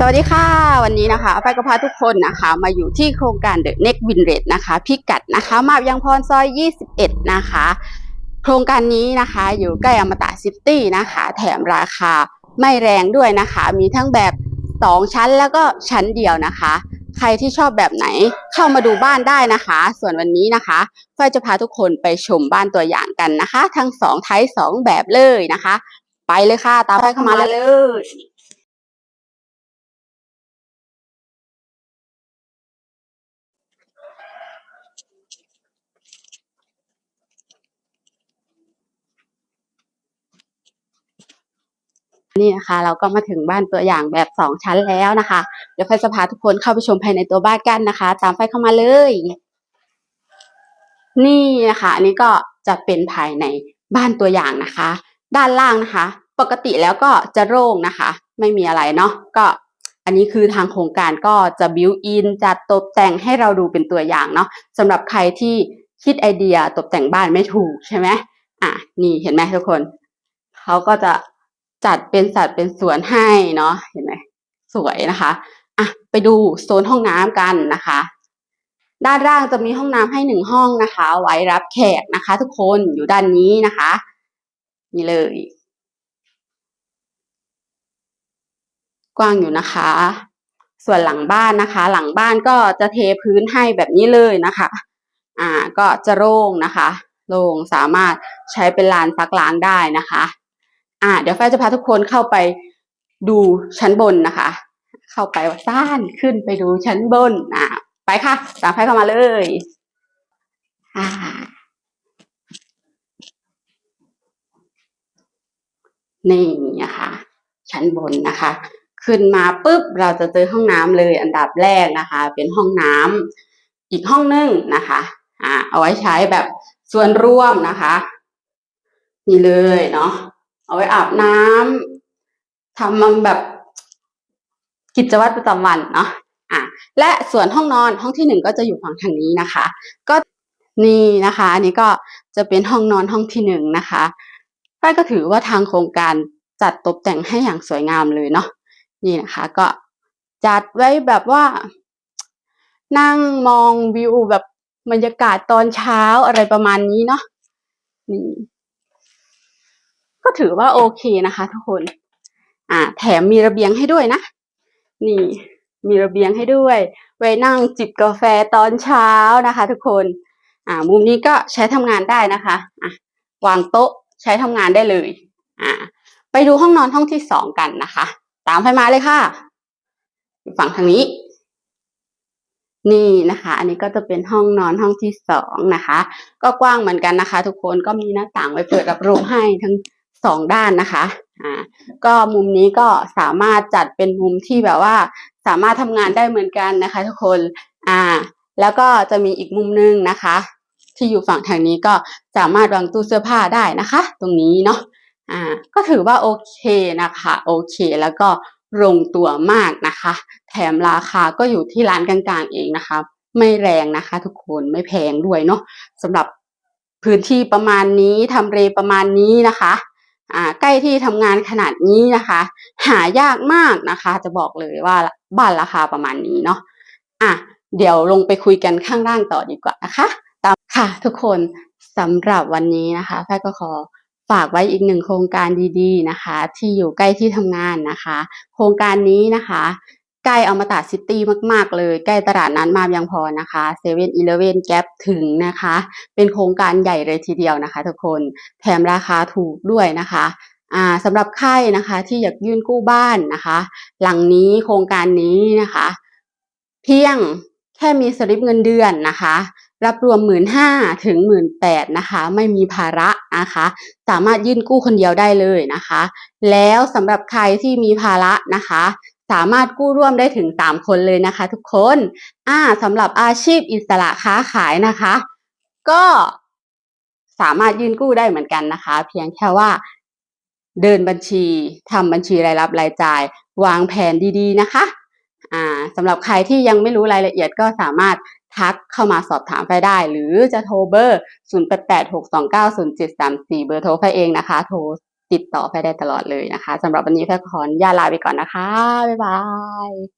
สวัสดีค่ะ วันนี้นะคะไฟก็พาทุกคนนะคะมาอยู่ที่โครงการ The Next Win Rate นะคะ พิกัดนะคะ มาบยังพรซอย 21 นะคะ โครงการนี้นะคะอยู่ใกล้อมตะซิตี้นะคะ แถมราคาไม่แรงด้วยนะคะ มีทั้งแบบ 2 ชั้นแล้วก็ชั้นเดียวนะคะ ใครที่ชอบแบบไหนเข้ามาดูบ้านได้นะคะ ส่วนวันนี้นะคะไฟจะพาทุกคนไปชมบ้านตัวอย่างกันนะคะ ทั้งสองไทป์สองแบบเลยนะคะ ไปเลยค่ะ ตามไฟเข้ามาเลย นี่นะคะเราก็มาถึงบ้านตัวอย่างแบบสองชั้นแล้วนะคะ เดี๋ยวไฟจะพาทุกคนเข้าไปชมภายในตัวบ้านกันนะคะ ตามไฟเข้ามาเลย นี่นะคะอันนี้ก็จะเป็นภายในบ้านตัวอย่างนะคะ ด้านล่างนะคะ ปกติแล้วก็จะโล่งนะคะ ไม่มีอะไรเนาะก็อันนี้คือทางโครงการก็จะบิวอินจัดตกแต่งให้เราดูเป็นตัวอย่างเนาะสำหรับใครที่คิดไอเดียตกแต่งบ้านไม่ถูกใช่ไหมอะนี่เห็นไหมทุกคน เขาก็จะ จัดเป็นสัดเป็นส่วนให้เนาะเห็นไหมสวยนะคะอะไปดูโซนห้องน้ำกันนะคะ ด้านล่างจะมีห้องน้ำให้หนึ่งห้องนะคะ ไว้รับแขกนะคะ ทุกคนอยู่ด้านนี้นะคะ นี่เลย กว้างอยู่นะคะ ส่วนหลังบ้านนะคะ หลังบ้านก็จะเทพื้นให้แบบนี้เลยนะคะ อ่าก็จะโล่งนะคะโล่งสามารถใช้เป็นลานซักล้างได้นะคะ อ่าเดี๋ยวแฟจะพาทุกคนเข้าไปดูชั้นบนนะคะ เข้าไปว่าซ่านขึ้นไปดูชั้นบนอ่าไปค่ะตามไฟเข้ามาเลยอ่านี่นะคะ ชั้นบนนะคะ ขึ้นมาปุ๊บเราจะเจอห้องน้ำเลยอันดับแรกนะคะ เป็นห้องน้ำอีกห้องนึงนะคะอ่าเอาไว้ใช้แบบส่วนร่วมนะคะ นี่เลยเนาะ เอาไว้อาบน้ำทำมันแบบกิจวัตรประจำวันเนาะอะและส่วนห้องนอนห้องที่หนึ่งก็จะอยู่ฝั่งทางนี้นะคะ ก็นี่นะคะ อันนี้ก็จะเป็นห้องนอนห้องที่หนึ่งนะคะป้ายก็ถือว่าทางโครงการจัดตกแต่งให้อย่างสวยงามเลยเนาะนี่นะคะ ก็จัดไว้แบบว่า นั่งมองวิวแบบบรรยากาศตอนเช้าอะไรประมาณนี้เนาะนี่ ก็ถือว่าโอเคนะคะ ทุกคน อ่า แถมมีระเบียงให้ด้วยนะ นี่ มีระเบียงให้ด้วย ไว้นั่งจิบกาแฟตอนเช้านะคะ ทุกคน อ่า มุมนี้ก็ใช้ทำงานได้นะคะอะวางโต๊ะใช้ทำงานได้เลย อ่า ไปดูห้องนอนห้องที่สองกันนะคะ ตามไฟมาเลยค่ะ ฝั่งทางนี้นี่นะคะ อันนี้ก็จะเป็นห้องนอนห้องที่สองนะคะ ก็กว้างเหมือนกันนะคะ ทุกคนก็มีหน้าต่างไว้เปิดรับลมให้ทั้ง สองด้านนะคะอ่าก็มุมนี้ก็สามารถจัดเป็นมุมที่แบบว่า สามารถทำงานได้เหมือนกันนะคะ ทุกคนอ่าแล้วก็จะมีอีกมุมนึงนะคะ ที่อยู่ฝั่งทางนี้ก็สามารถวางตู้เสื้อผ้าได้นะคะ ตรงนี้เนาะอ่าก็ถือว่าโอเคนะคะโอเคแล้วก็ลงตัวมากนะคะ แถมราคาก็อยู่ที่ร้านกลางๆเองนะคะ ไม่แรงนะคะ ทุกคนไม่แพงด้วยเนาะสำหรับพื้นที่ประมาณนี้ทำเลประมาณนี้นะคะ ใกล้ที่ทำงานขนาดนี้นะคะ หายากมากนะคะ จะบอกเลยว่าบ้านราคาประมาณนี้เนาะอะเดี๋ยวลงไปคุยกันข้างล่างต่อดีกว่านะคะตามค่ะ ทุกคนสำหรับวันนี้นะคะแพทย์ก็ขอฝากไว้อีกหนึ่งโครงการดีๆนะคะ ที่อยู่ใกล้ที่ทำงานนะคะ โครงการนี้นะคะ ใกล้อมตะซิตี้มาก ๆ เลย ใกล้ตลาดนัดมาบยังพอนะคะเซเว่นอีเลเว่นแก๊ปถึงนะคะ เป็นโครงการใหญ่เลยทีเดียวนะคะทุกคนแถมราคาถูกด้วยนะคะสำหรับใครนะคะที่อยากยื่นกู้บ้านนะคะ หลังนี้โครงการนี้นะคะ เพียงแค่มีสลิปเงินเดือนนะคะ รับรวมหมื่นห้าถึงหมื่นแปดนะคะ ไม่มีภาระนะคะ สามารถยื่นกู้คนเดียวได้เลยนะคะ แล้วสำหรับใครที่มีภาระนะคะ สามารถกู้ร่วมได้ถึงสามคนเลยนะคะ ทุกคนอ่าสำหรับอาชีพอิสระค้าขายนะคะ ก็สามารถยื่นกู้ได้เหมือนกันนะคะ เพียงแค่ว่าเดินบัญชีทำบัญชีรายรับรายจ่าย วางแผนดีๆนะคะอ่าสำหรับใครที่ยังไม่รู้รายละเอียดก็สามารถทักเข้ามาสอบถามไปได้ หรือจะโทรเบอร์ 0 8 8 6 2 9 0 7 3 4 เบอร์โทรไฟเองนะคะ โทร ติดต่อแพรได้ตลอดเลยนะคะสำหรับวันนี้แพรขออนุญาตลาไปก่อนนะคะ บ๊ายบาย